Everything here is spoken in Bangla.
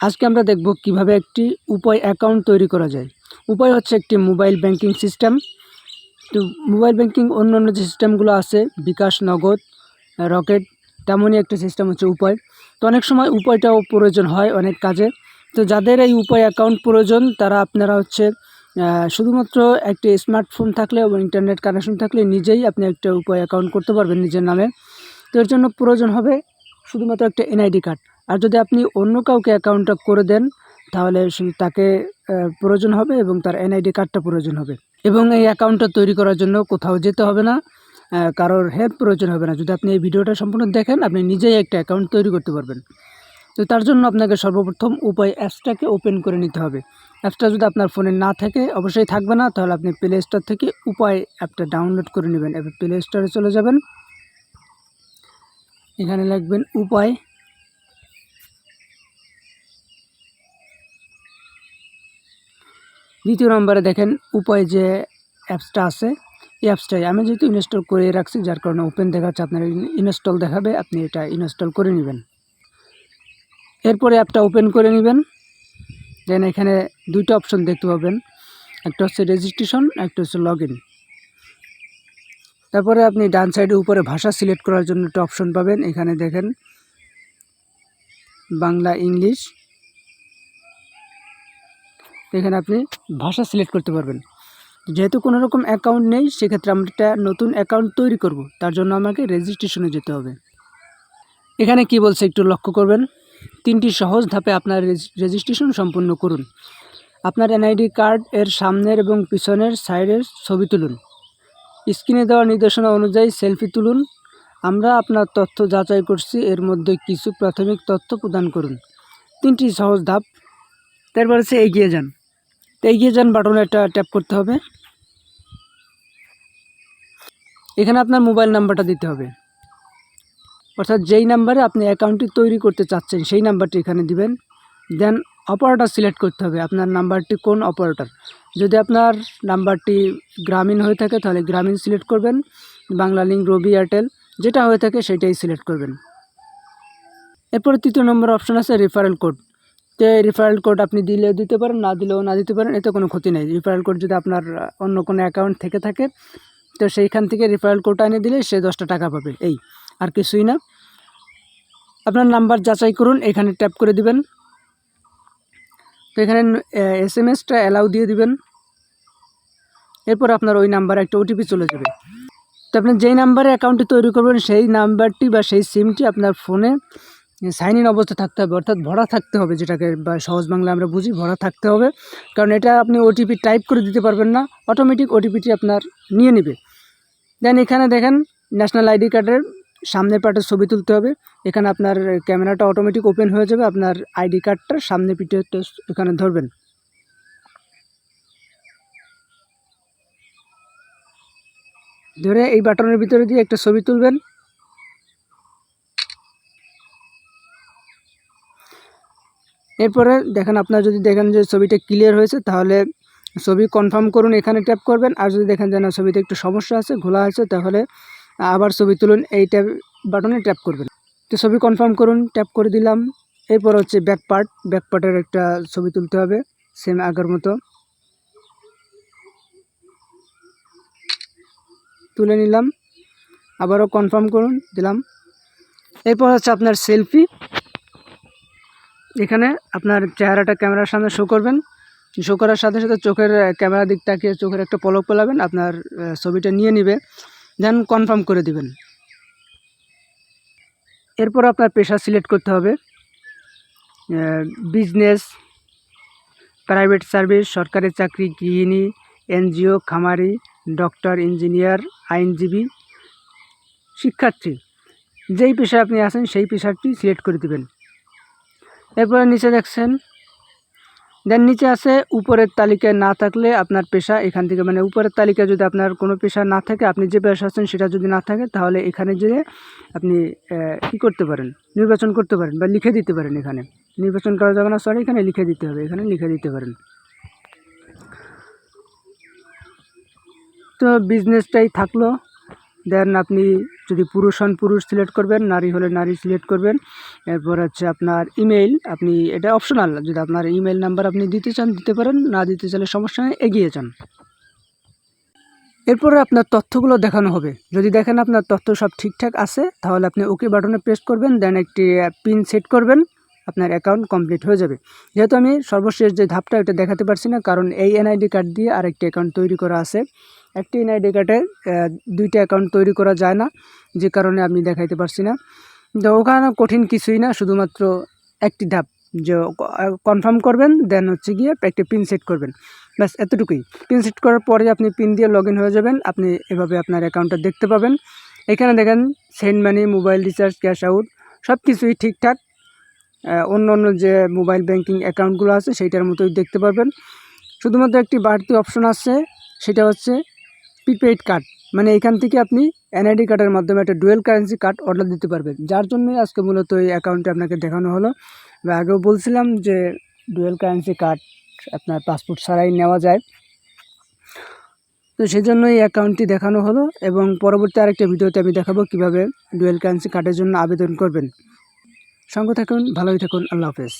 আজকে আমরা দেখব কীভাবে একটি উপায় অ্যাকাউন্ট তৈরি করা যায়। উপায় হচ্ছে একটি মোবাইল ব্যাংকিং সিস্টেম তো মোবাইল ব্যাংকিং অন্য অন্য যে সিস্টেমগুলো আছে, বিকাশ, নগদ, রকেট, তেমনই একটা সিস্টেম হচ্ছে উপায়। তো অনেক সময় উপায়টাও প্রয়োজন হয় অনেক কাজে। তো যাদের এই উপায় অ্যাকাউন্ট প্রয়োজন, তারা আপনারা হচ্ছে শুধুমাত্র একটি স্মার্টফোন থাকলে এবং ইন্টারনেট কানেকশন থাকলে নিজেই আপনি একটা উপায় অ্যাকাউন্ট করতে পারবেন নিজের নামে। তো এর জন্য প্রয়োজন হবে শুধুমাত্র একটা এনআইডি কার্ড আর যদি আপনি অন্য কাউকে অ্যাকাউন্টটা করে দেন, তাহলে তাকে প্রয়োজন হবে এবং তার এনআইডি কার্ডটা প্রয়োজন হবে। এবং এই অ্যাকাউন্টটা তৈরি করার জন্য কোথাও যেতে হবে না কারোর হেল্প প্রয়োজন হবে না। যদি আপনি এই ভিডিওটা সম্পূর্ণ দেখেন, আপনি নিজেই একটা অ্যাকাউন্ট তৈরি করতে পারবেন। তো তার জন্য আপনাকে সর্বপ্রথম উপায় অ্যাপসটাকে ওপেন করে নিতে হবে। অ্যাপসটা যদি আপনার ফোনে না থাকে, অবশ্যই থাকবে না। তাহলে আপনি প্লে স্টোর থেকে উপায় অ্যাপটা ডাউনলোড করে নেবেন। এবার প্লে স্টোরে চলে যাবেন। এখানে লিখবেন উপায়। দ্বিতীয় নম্বরে দেখেন উপায় যে অ্যাপসটা আছে। এই অ্যাপসটাই আমি যেহেতু ইনস্টল করে রাখছি, যার কারণে ওপেন দেখাচ্ছে, আপনার ইনস্টল দেখাবে, আপনি এটা ইনস্টল করে নেবেন। এরপরে অ্যাপটা ওপেন করে নেবেন। দেন এখানে দুইটা অপশন দেখতে পাবেন। একটা হচ্ছে রেজিস্ট্রেশন একটা হচ্ছে লগ তারপরে আপনি ডান সাইডে উপরে ভাষা সিলেক্ট করার জন্য একটা অপশন পাবেন। এখানে দেখেন বাংলা, ইংলিশ। এখানে আপনি ভাষা সিলেক্ট করতে পারবেন। যেহেতু কোনো রকম অ্যাকাউন্ট নেই, সেক্ষেত্রে আমরা একটা নতুন অ্যাকাউন্ট তৈরি করব। তার জন্য আমাকে রেজিস্ট্রেশনে যেতে হবে। এখানে কি বলছে একটু লক্ষ্য করবেন। তিনটি সহজ ধাপে আপনার রেজিস্ট্রেশন সম্পূর্ণ করুন। আপনার এনআইডি কার্ড এর সামনের এবং পিছনের সাইডের ছবি তুলুন। স্ক্রিনে দেওয়া নির্দেশনা অনুযায়ী সেলফি তুলুন। আমরা আপনার তথ্য যাচাই করছি। এর মধ্যে কিছু প্রাথমিক তথ্য প্রদান করুন। তিনটি সহজ ধাপ। তারপর হচ্ছে এগিয়ে যান। তো এগিয়ে যান, বাটনে একটা ট্যাপ করতে হবে। এখানে আপনার মোবাইল নাম্বারটা দিতে হবে। অর্থাৎ যেই নাম্বারে আপনি অ্যাকাউন্টটি তৈরি করতে চাচ্ছেন, সেই নাম্বারটি এখানে দিবেন। দেন অপারেটর সিলেক্ট করতে হবে, আপনার নাম্বারটি কোন অপারেটর যদি আপনার নাম্বারটি গ্রামীণ হয়ে থাকে, তাহলে গ্রামীণ সিলেক্ট করবেন। বাংলা লিঙ্ক রবি এয়ারটেল যেটা হয়ে থাকে, সেটাই সিলেক্ট করবেন। এরপরে তৃতীয় নম্বর অপশন আছে রেফারেল কোড তো রেফারেল কোড আপনি দিলেও দিতে পারেন, না দিলেও না দিতে পারেন, এতে কোনো ক্ষতি নেই। রেফারেল কোড যদি আপনার অন্য কোনো অ্যাকাউন্ট থেকে থাকে, তো সেইখান থেকে রেফারেল কোডটা এনে দিলে সে দশটা টাকা পাবে। এই, আর কিছুই না। আপনার নাম্বার যাচাই করুন, এখানে ট্যাপ করে দিবেন। তো এখানে এস এম এসটা অ্যালাউ দিয়ে দিবেন। এরপর আপনার ওই নাম্বারে একটা ওটিপি চলে যাবে। তো আপনি যেই নাম্বারে অ্যাকাউন্টটি তৈরি করবেন, সেই নাম্বারটি বা সেই সিমটি আপনার ফোনে সাইন ইন অবস্থা থাকতে হবে, অর্থাৎ ভরা থাকতে হবে যেটাকে বা সহজ বাংলা আমরা বুঝি, ভরা থাকতে হবে। কারণ এটা আপনি ওটিপি টাইপ করে দিতে পারবেন না অটোমেটিক ওটিপিটি আপনার নিয়ে নেবে। দেন এখানে দেখেন ন্যাশনাল আইডি কার্ডের সামনের পার্টের ছবি তুলতে হবে। এখানে আপনার ক্যামেরাটা অটোমেটিক ওপেন হয়ে যাবে, আপনার আইডি কার্ডটার সামনে পিঠে এখানে ধরবেন। ধরে এই বাটনের ভিতরে দিয়ে একটা ছবি তুলবেন। এরপরে দেখেন, আপনার যদি দেখেন যে ছবিটা ক্লিয়ার হয়েছে, তাহলে ছবি কনফার্ম করুন, এখানে ট্যাপ করবেন। আর যদি দেখেন যে না, ছবিতে একটু সমস্যা আছে, ঘোলা আছে, তাহলে আবার ছবি তুলুন, এই ট্যাপ বাটনে ট্যাপ করবেন। তো ছবি কনফার্ম করুন ট্যাপ করে দিলাম। এরপর হচ্ছে ব্যাক পার্ট ব্যাক পার্টের একটা ছবি তুলতে হবে সেম আগের মতো। তুলে নিলাম, আবারও কনফার্ম করুন, দিলাম। এরপর হচ্ছে আপনার সেলফি এখানে আপনার চেহারাটা ক্যামেরার সামনে শো করবেন। শো করার সাথে সাথে চোখের ক্যামেরা দিক তাকিয়ে চোখের একটা পলক পেলাবেন, আপনার ছবিটা নিয়ে নিবে দেন কনফার্ম করে দিবেন। এরপর আপনার পেশা সিলেক্ট করতে হবে। বিজনেস প্রাইভেট সার্ভিস সরকারি চাকরি, গৃহিণী, এনজিও, খামারি ডক্টর ইঞ্জিনিয়ার আইনজীবী, শিক্ষার্থী। যেই পেশায় আপনি আছেন, সেই পেশাটি সিলেক্ট করে দিবেন। এরপরে নিচে দেখছেন। দেন নিচে আছে উপরের তালিকায় না থাকলে আপনার পেশা এখান থেকে মানে উপরের তালিকায় যদি আপনার কোনো পেশা না থাকে, আপনি যে পেশা আছেন সেটা যদি না থাকে, তাহলে এখানে যেয়ে আপনি কী করতে পারেন? নির্বাচন করতে পারেন বা লিখে দিতে পারেন এখানে। নির্বাচন করা যাবে না সরি এখানে লিখে দিতে হবে, এখানে লিখে দিতে পারেন। তো বিজনেসটাই থাকল। দেন আপনি যদি পুরুষ হন, পুরুষ সিলেক্ট করবেন, নারী হলে নারী সিলেক্ট করবেন। এরপর হচ্ছে আপনার ইমেইল আপনি এটা অপশনাল যদি আপনার ইমেইল নাম্বার আপনি দিতে চান, দিতে পারেন, না দিতে চাইলে সমস্যা নেই, এগিয়ে যান। এরপরে আপনার তথ্যগুলো দেখানো হবে। যদি দেখেন আপনার তথ্য সব ঠিকঠাক আছে, তাহলে আপনি ওকে বাটনে প্রেস করবেন দেন একটি পিন সেট করবেন। আপনার অ্যাকাউন্ট কমপ্লিট হয়ে যাবে। যেহেতু আমি সর্বশেষ যে ধাপটা এটা দেখাতে পারছি না, কারণ এই এনআইডি কার্ড দিয়ে আরেকটি অ্যাকাউন্ট তৈরি করা আছে। একটি এনআইডি কার্ডে দুইটা অ্যাকাউন্ট তৈরি করা যায় না, যে কারণে আমি দেখাইতে পারছি না। তো ওখানে কঠিন কিছুই না, শুধুমাত্র একটি ধাপ, যে কনফার্ম করবেন দেন হচ্ছে গিয়ে একটি পিন সেট করবেন। ব্যাস, এতটুকুই। পিন সেট করার পরে আপনি পিন দিয়ে লগ হয়ে যাবেন, আপনি এভাবে আপনার অ্যাকাউন্টটা দেখতে পাবেন। এখানে দেখেন send money mobile recharge cash out সব কিছুই ঠিকঠাক। অন্য অন্য যে মোবাইল ব্যাংকিং অ্যাকাউন্টগুলো আছে সেইটার মতোই দেখতে পারবেন। শুধুমাত্র একটি বাড়তি অপশন আছে, সেটা হচ্ছে প্রিপেইড কার্ড মানে এখান থেকে আপনি এনআইডি কার্ডের মাধ্যমে একটা ডুয়েল কারেন্সি কার্ড অর্ডার দিতে পারবেন। যার জন্যই আজকে মূলত এই অ্যাকাউন্টে আপনাকে দেখানো হলো। বা আগেও বলছিলাম যে ডুয়েল কারেন্সি কার্ড আপনার পাসপোর্ট ছাড়াই নেওয়া যায়। তো সেই জন্য এই অ্যাকাউন্টটি দেখানো হলো এবং পরবর্তী আরেকটা ভিডিওতে আমি দেখাবো কীভাবে ডুয়েল কারেন্সি কার্ডের জন্য আবেদন করবেন। সঙ্গে থাকুন ভালোই থাকুন আল্লাহ হাফেজ।